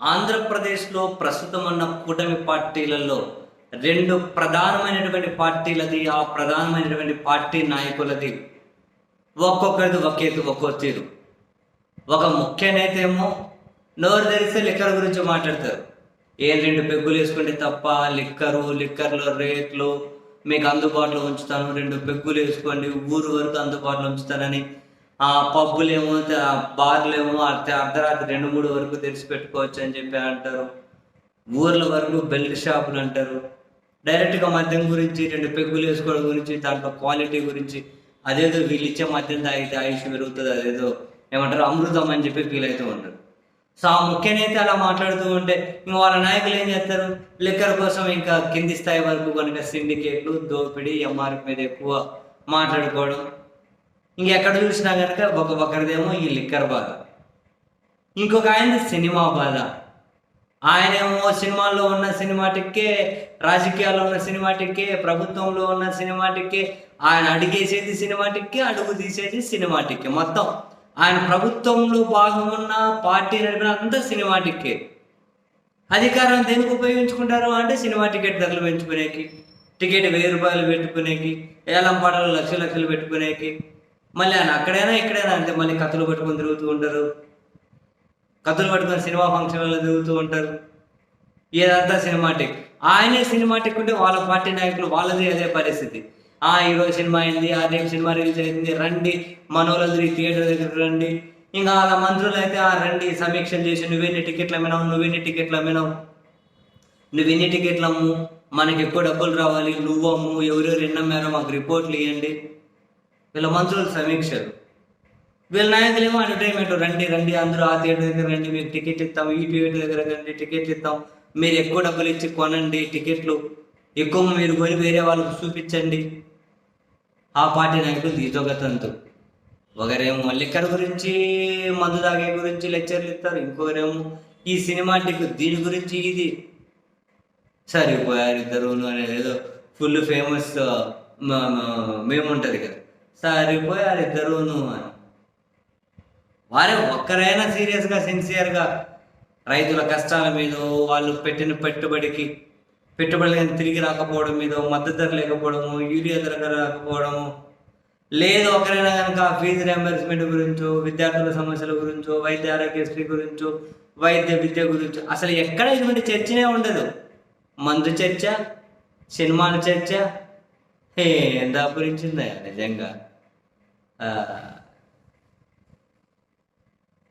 ఆంధ్రప్రదేశ్లో ప్రస్తుతం ఉన్న కూటమి పార్టీలలో రెండు ప్రధానమైనటువంటి పార్టీలది ఆ ప్రధానమైనటువంటి పార్టీ నాయకులది ఒక్కొక్కరిది ఒకేది ఒక్కో తీరు. ఒక ముఖ్య నేత ఏమో నోరు తెరిస్తే లిక్కర్ గురించి మాట్లాడతారు. ఏ రెండు పెగ్గులు వేసుకుంటే తప్ప లిక్కరు లిక్కర్లో రేట్లు మీకు అందుబాటులో ఉంచుతాను రెండు పెగ్గులు వేసుకోండి ఊరు వరకు అందుబాటులో ఉంచుతానని ఆ పబ్బులేమో బార్లేమో అర్ధ అర్ధరాత్రి రెండు మూడు వరకు తెరిచి పెట్టుకోవచ్చు అని చెప్పి అంటారు. ఊర్ల వరకు బెల్ట్ షాపులు అంటారు. డైరెక్ట్గా మద్యం గురించి రెండు పెగ్గులు వేసుకోవడం గురించి దాంట్లో క్వాలిటీ గురించి అదేదో వీళ్ళు ఇచ్చే మద్యం తాగితే ఆయుష్ పెరుగుతుంది అదేదో ఏమంటారు అమృతం అని చెప్పి ఫీల్ అవుతూ ఉంటారు. సో ఆ ముఖ్య నేత అలా మాట్లాడుతూ ఉంటే ఇంక వాళ్ళ నాయకులు ఏం చేస్తారు? లిక్కర్ కోసం ఇంకా కింది స్థాయి వరకు కనుక సిండికేట్లు దోపిడీ ఎంఆర్ మీద ఎక్కువ మాట్లాడుకోవడం ఇంకెక్కడ చూసినా కనుక ఒక ఒకరిదేమో ఈ లిక్కర్ బాధ. ఇంకొక ఆయన సినిమా బాధ. ఆయనేమో సినిమాల్లో ఉన్న సినిమాటిక్కే రాజకీయాల్లో ఉన్న సినిమాటిక్కే ప్రభుత్వంలో ఉన్న సినిమాటిక్కే ఆయన అడిగేసేది సినిమాటిక్కే అడుగు తీసేది సినిమాటిక్కే మొత్తం. ఆయన ప్రభుత్వంలో భాగమున్న పార్టీ నడిపిన అంతా సినిమాటిక్కే. అధికారం దేనికి ఉపయోగించుకుంటారు అంటే సినిమా టికెట్ ధరలు పెంచుకునేకి టికెట్ వెయ్యి రూపాయలు పెట్టుకునేకి ఏలం పాటలు లక్ష లక్షలు పెట్టుకునేకి మళ్ళీ ఆయన అక్కడైనా ఎక్కడైనా అంతే మళ్ళీ కథలు పట్టుకొని తిరుగుతూ ఉంటారు. కథలు పట్టుకొని సినిమా ఫంక్షన్లలో తిరుగుతూ ఉంటారు. ఏదంతా సినిమాటిక్ ఆయనే సినిమాటిక్ ఉంటే వాళ్ళ పార్టీ నాయకులు వాళ్ళది అదే పరిస్థితి. ఆ ఈరోజు సినిమా అయింది ఆ రేపు సినిమా రిలీజ్ అయింది రండి మనోళ్ళందరూ థియేటర్ దగ్గర రండి. ఇంకా వాళ్ళ మంత్రులు అయితే ఆ రండి సమీక్షలు చేసి నువ్వెన్ని టికెట్లు అమ్మినావు నువ్వెన్ని టికెట్లు అమ్మినావు? నువ్వెన్ని టికెట్లు అమ్ము? మనకి ఎక్కువ డబ్బులు రావాలి నువ్వు అమ్ము ఎవరెవరు ఎన్నమ్మారో మాకు రిపోర్ట్లు ఇవ్వండి వీళ్ళ మంత్రులు సమీక్షలు. వీళ్ళ నాయకులు ఏమో ఎంటర్టైన్మెంట్ రండి రండి అందరూ ఆ థియేటర్ దగ్గర రండి మీకు టికెట్ ఇస్తాం ఈ థియేటర్ దగ్గర రండి టికెట్లు ఇస్తాం. మీరు ఎక్కువ డబ్బులు ఇచ్చి కొనండి టికెట్లు ఎక్కువ మీరు కొని వేరే వాళ్ళకి చూపించండి. ఆ పార్టీ నాయకులు ఇదొక తంతు ఒకరేమో లిక్కర్ గురించి మందు తాగే గురించి లెక్చర్లు ఇస్తారు. ఇంకొకరేమో ఈ సినిమాటిక్ దీని గురించి ఇది. సరిపోయారు ఇద్దరు అనేది ఏదో ఫుల్ ఫేమస్ మేము ఉంటుంది కదా. సరిపోయారు ఇద్దరును అని. వారే ఒక్కరైనా సీరియస్గా సిన్సియర్గా రైతుల కష్టాల మీద వాళ్ళు పెట్టిన పెట్టుబడికి పెట్టుబడి తిరిగి రాకపోవడం మీద మద్దతు ధర లేకపోవడము యూరియా ధర రాకపోవడము లేదు ఒకరైనా కనుక ఫీజు రియంబర్స్మెంట్ గురించో విద్యార్థుల సమస్యల గురించో వైద్య ఆరోగ్యశ్రీ గురించో వైద్య విద్య గురించో అసలు ఎక్కడ ఇటువంటి చర్చనే ఉండదు. మందు చర్చ సినిమాల చర్చ ఏం దాపురించిందా నిజంగా.